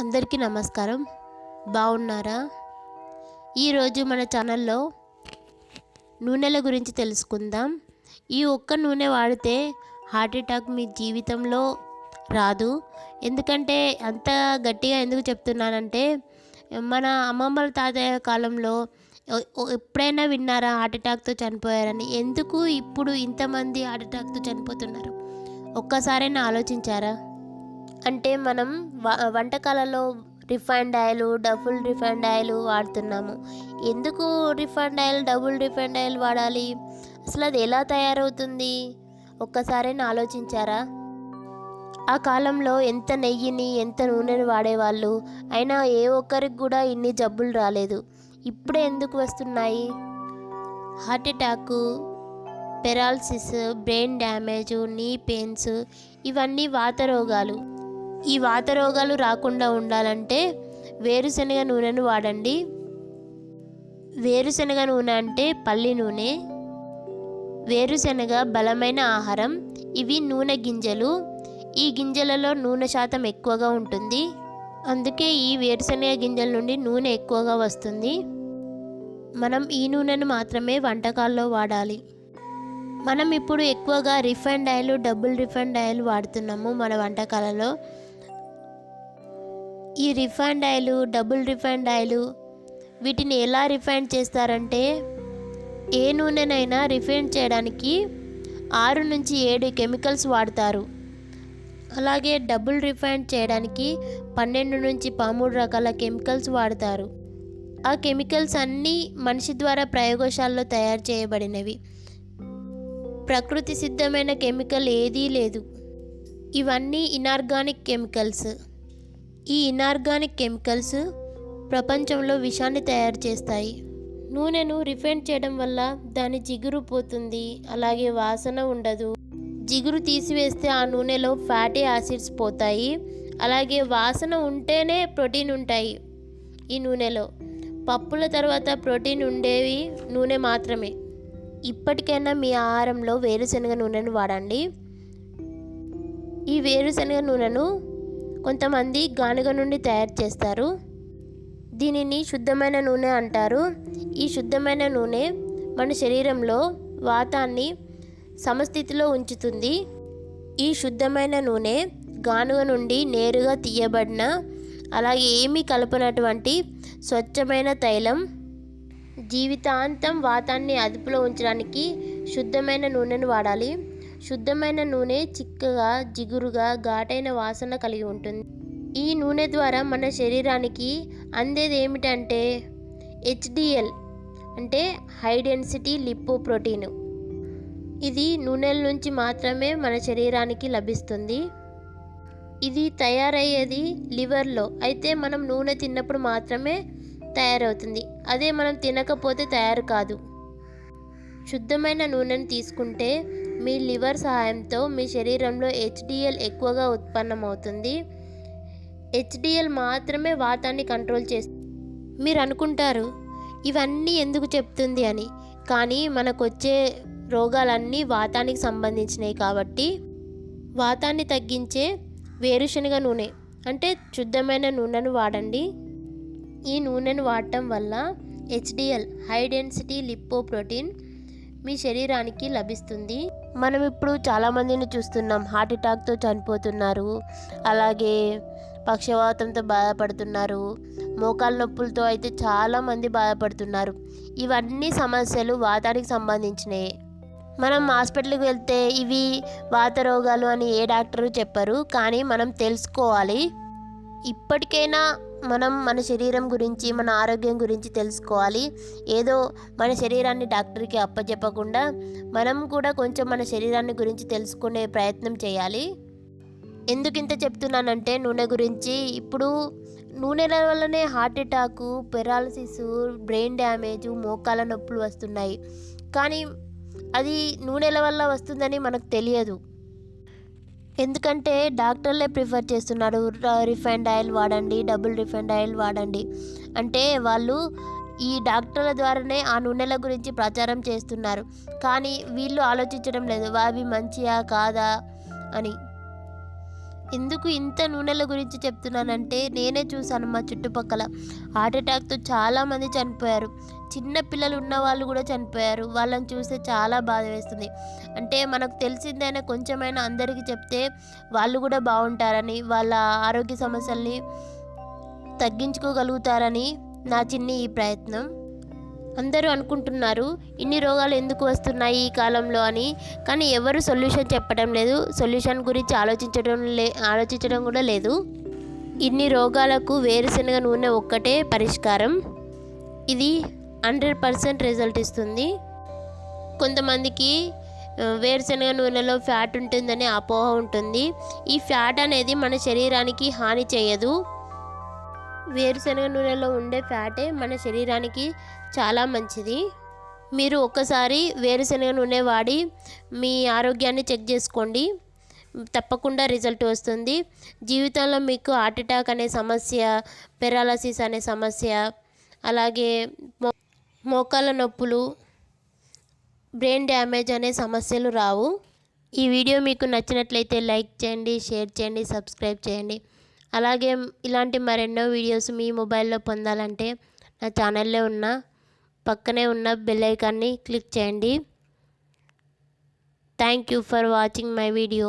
అందరికీ నమస్కారం. బాగున్నారా? ఈరోజు మన ఛానల్లో నూనెల గురించి తెలుసుకుందాం. ఈ ఒక్క నూనె వాడితే హార్ట్ అటాక్ మీ జీవితంలో రాదు. ఎందుకంటే అంత గట్టిగా ఎందుకు చెప్తున్నానంటే మన అమ్మమ్మల తాతయ్య కాలంలో ఎప్పుడైనా విన్నారా హార్ట్ అటాక్తో చనిపోయారని? ఎందుకు ఇప్పుడు ఇంతమంది హార్ట్ అటాక్తో చనిపోతున్నారు? ఒక్కసారైనా ఆలోచించారా? అంటే మనం వంటకాలలో refined oil double refined oil వాడుతున్నాము. ఎందుకు refined oil double refined oil వాడాలి? అసలు అది ఎలా తయారవుతుంది? ఒక్కసారైనా ఆలోచించారా? ఆ కాలంలో ఎంత నెయ్యిని ఎంత నూనెని వాడేవాళ్ళు? అయినా ఏ ఒక్కరికి కూడా ఇన్ని జబ్బులు రాలేదు. ఇప్పుడే ఎందుకు వస్తున్నాయి? Heart attack paralysis brain damage knee pains ఇవన్నీ వాత రోగాలు. ఈ వాత రోగాలు రాకుండా ఉండాలంటే వేరుశనగ నూనెను వాడండి. వేరుశనగ నూనె అంటే పల్లి నూనె. వేరుశనగ బలమైన ఆహారం. ఇవి నూనె గింజలు. ఈ గింజలలో నూనె శాతం ఎక్కువగా ఉంటుంది. అందుకే ఈ వేరుశనగ గింజల నుండి నూనె ఎక్కువగా వస్తుంది. మనం ఈ నూనెను మాత్రమే వంటకాల్లో వాడాలి. మనం ఇప్పుడు ఎక్కువగా refined oil double refined oil వాడుతున్నాము మన వంటకాలలో. ఈ refined oil double refined oil వీటిని ఎలా రిఫైండ్ చేస్తారంటే ఏ నూనెనైనా రిఫైండ్ చేయడానికి ఆరు నుంచి ఏడు కెమికల్స్ వాడతారు. అలాగే డబుల్ రిఫైండ్ చేయడానికి పన్నెండు నుంచి పదమూడు రకాల కెమికల్స్ వాడతారు. ఆ కెమికల్స్ అన్నీ మనిషి ద్వారా ప్రయోగశాలలో తయారు చేయబడినవి. ప్రకృతి సిద్ధమైన కెమికల్ ఏదీ లేదు. ఇవన్నీ ఇనార్గానిక్ కెమికల్స్. ఈ ఇనార్గానిక్ కెమికల్స్ ప్రపంచంలో విషాన్ని తయారు చేస్తాయి. నూనెను రిఫైండ్ చేయడం వల్ల దాని జిగురు పోతుంది. అలాగే వాసన ఉండదు. జిగురు తీసివేస్తే ఆ నూనెలో ఫ్యాటీ యాసిడ్స్ పోతాయి. అలాగే వాసన ఉంటేనే ప్రోటీన్ ఉంటాయి ఈ నూనెలో. పప్పుల తర్వాత ప్రోటీన్ ఉండేవి నూనె మాత్రమే. ఇప్పటికైనా మీ ఆహారంలో వేరుశనగ నూనెను వాడండి. ఈ వేరుశనగ నూనెను కొంతమంది గానుగ నుండి తయారు చేస్తారు. దీనిని శుద్ధమైన నూనె అంటారు. ఈ శుద్ధమైన నూనె మన శరీరంలో వాతాన్ని సమస్థితిలో ఉంచుతుంది. ఈ శుద్ధమైన నూనె గానుగ నుండి నేరుగా తీయబడిన అలాగే ఏమీ కలపనటువంటి స్వచ్ఛమైన తైలం జీవితాంతం వాతాన్ని అదుపులో ఉంచడానికి శుద్ధమైన నూనెను వాడాలి. శుద్ధమైన నూనె చిక్కగా జిగురుగా ఘాటైన వాసన కలిగి ఉంటుంది. ఈ నూనె ద్వారా మన శరీరానికి అందేది ఏమిటంటే హెచ్డిఎల్ అంటే హై డెన్సిటీ లిపో ప్రోటీన్. ఇది నూనెల నుంచి మాత్రమే మన శరీరానికి లభిస్తుంది. ఇది తయారయ్యేది లివర్లో. అయితే మనం నూనె తిన్నప్పుడు మాత్రమే తయారవుతుంది. అదే మనం తినకపోతే తయారు కాదు. శుద్ధమైన నూనెను తీసుకుంటే మీ లివర్ సహాయంతో మీ శరీరంలో హెచ్డిఎల్ ఎక్కువగా ఉత్పన్నమవుతుంది. హెచ్డిఎల్ మాత్రమే వాతాన్ని కంట్రోల్ చేస్తుంది. మీరు అనుకుంటారు ఇవన్నీ ఎందుకు చెప్తుంది అని. కానీ మనకు వచ్చే రోగాలన్నీ వాతానికి సంబంధించినవి కాబట్టి వాతాన్ని తగ్గించే వేరుశనగ నూనె అంటే శుద్ధమైన నూనెను వాడండి. ఈ నూనెను వాడటం వల్ల HDL high density lipoprotein మీ శరీరానికి లభిస్తుంది. మనం ఇప్పుడు చాలామందిని చూస్తున్నాం. హార్ట్ అటాక్తో చనిపోతున్నారు. అలాగే పక్షవాతంతో బాధపడుతున్నారు. మోకాల నొప్పులతో అయితే చాలామంది బాధపడుతున్నారు. ఇవన్నీ సమస్యలు వాతానికి సంబంధించినవి మనం హాస్పిటల్కి వెళ్తే ఇవి వాత రోగాలు అని ఏ డాక్టరు చెప్పరు. కానీ మనం తెలుసుకోవాలి. ఇప్పటికైనా మనం మన శరీరం గురించి మన ఆరోగ్యం గురించి తెలుసుకోవాలి. ఏదో మన శరీరాన్ని డాక్టర్కి అప్పచెప్పకుండా మనం కూడా కొంచెం మన శరీరాన్ని గురించి తెలుసుకునే ప్రయత్నం చేయాలి. ఎందుకు ఇంత చెప్తున్నానంటే నూనె గురించి. ఇప్పుడు నూనెల వల్లనే heart attack paralysis brain damage మోకాల నొప్పులు వస్తున్నాయి. కానీ అది నూనెల వల్ల వస్తుందని మనకు తెలియదు. ఎందుకంటే డాక్టర్లే ప్రిఫర్ చేస్తున్నారు రిఫైండ్ ఆయిల్ వాడండి డబుల్ రిఫైండ్ ఆయిల్ వాడండి. అంటే వాళ్ళు ఈ డాక్టర్ల ద్వారానే ఆ నూనెల గురించి ప్రచారం చేస్తున్నారు. కానీ వీళ్ళు ఆలోచించడం లేదు అవి మంచియా కాదా? అని. ఎందుకు ఇంత నూనెల గురించి చెప్తున్నానంటే నేనే చూశాను మా చుట్టుపక్కల. హార్ట్ అటాక్తో చాలామంది చనిపోయారు. చిన్న పిల్లలు ఉన్న వాళ్ళు కూడా చనిపోయారు. వాళ్ళని చూస్తే చాలా బాధ వేస్తుంది. అంటే మనకు తెలిసిందైనా కొంచెమైనా అందరికీ చెప్తే వాళ్ళు కూడా బాగుంటారని వాళ్ళ ఆరోగ్య సమస్యల్ని తగ్గించుకోగలుగుతారని నా చిన్ని ఈ ప్రయత్నం. అందరూ అనుకుంటున్నారు ఇన్ని రోగాలు ఎందుకు వస్తున్నాయి ఈ కాలంలో? అని. కానీ ఎవరు సొల్యూషన్ చెప్పడం లేదు. సొల్యూషన్ గురించి ఆలోచించడం లే ఆలోచించడం కూడా లేదు. ఇన్ని రోగాలకు వేరుశనగ నూనె ఒక్కటే పరిష్కారం. ఇది హండ్రెడ్ పర్సెంట్ రిజల్ట్ ఇస్తుంది. కొంతమందికి వేరుశనగ నూనెలో ఫ్యాట్ ఉంటుందని అపోహ ఉంటుంది. ఈ ఫ్యాట్ అనేది మన శరీరానికి హాని చేయదు. వేరుశనగ నూనెలో ఉండే ఫ్యాటే మన శరీరానికి చాలా మంచిది. మీరు ఒక్కసారి వేరుశనగ నూనె వాడి మీ ఆరోగ్యాన్ని చెక్ చేసుకోండి. తప్పకుండా రిజల్ట్ వస్తుంది. జీవితంలో మీకు హార్ట్ అటాక్ అనే సమస్య పెరాలసిస్ అనే సమస్య అలాగే మో మోకాళ్ళ నొప్పులు బ్రెయిన్ డ్యామేజ్ అనే సమస్యలు రావు. ఈ వీడియో మీకు నచ్చినట్లయితే లైక్ చేయండి షేర్ చేయండి సబ్స్క్రైబ్ చేయండి. అలాగే ఇలాంటి మరెన్నో వీడియోస్ మీ మొబైల్లో పొందాలంటే నా ఛానల్లో ఉన్న పక్కనే ఉన్న బెల్ ఐకాన్ని క్లిక్ చేయండి. Thank you for watching my video